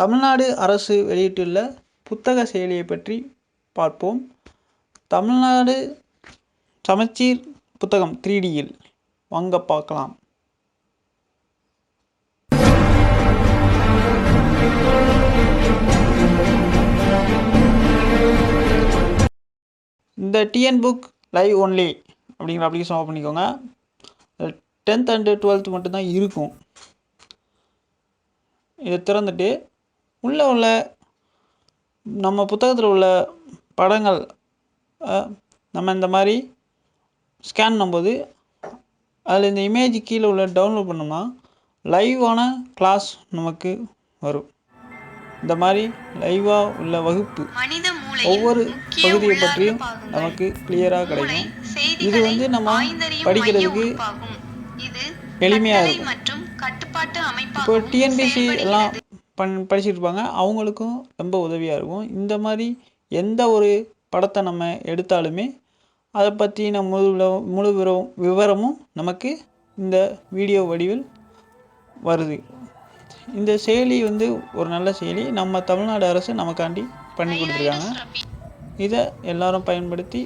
தமிழ்நாடு அரசு வெளியிட்டுள்ள புத்தக செயலியை பற்றி பார்ப்போம். தமிழ்நாடு சமச்சீர் புத்தகம் த்ரீ டியில் வாங்க பார்க்கலாம். இந்த டிஎன் புக் லைவ் ஒன்லி அப்படிங்கிற அப்ளிகேஷன் ஓப்பன் பண்ணிக்கோங்க. டென்த் அண்டு டுவெல்த் மட்டும்தான் இருக்கும். இதை திறந்துட்டு உள்ளே உள்ள நம்ம புத்தகத்தில் உள்ள படங்கள் நம்ம இந்த மாதிரி ஸ்கேன் பண்ணும்போது அதில் இந்த இமேஜ் கீழே உள்ள டவுன்லோட் பண்ணோம்னா லைவான கிளாஸ் நமக்கு வரும் இந்த மாதிரி லைவாக உள்ள வகுப்பு ஒவ்வொரு பகுதியை பற்றியும். நமக்கு கிளியராக கிடைக்கும் இது வந்து நம்ம படிக்கிறதுக்கு மைய உறுப்பாகும். இது எளிமையா கட்டளை இருக்கும். இப்போ டிஎன்பிசி எல்லாம். பண் படிச்சுட்டு இருப்பாங்க அவங்களுக்கும் ரொம்ப உதவியாக இருக்கும். இந்த மாதிரி எந்த ஒரு படத்தை நம்ம எடுத்தாலுமே அதை பற்றின முழு முழு விவரம் விவரமும் நமக்கு இந்த வீடியோ வடிவில் வருது. இந்த செயலி வந்து ஒரு நல்ல செயலி. நம்ம தமிழ்நாடு அரசு நமக்காண்டி பண்ணி கொடுத்துருக்காங்க. இதை எல்லாரும் பயன்படுத்தி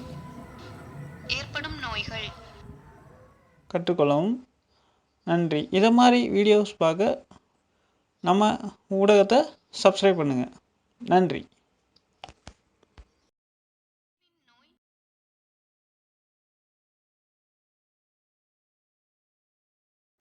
ஏற்படும் நோய்கள். கற்றுக்கொள்ளவும். நன்றி. இதை மாதிரி வீடியோஸ் பார்க்க நம்ம ஊடகத்தை சப்ஸ்கிரைப் பண்ணுங்கள் நன்றி.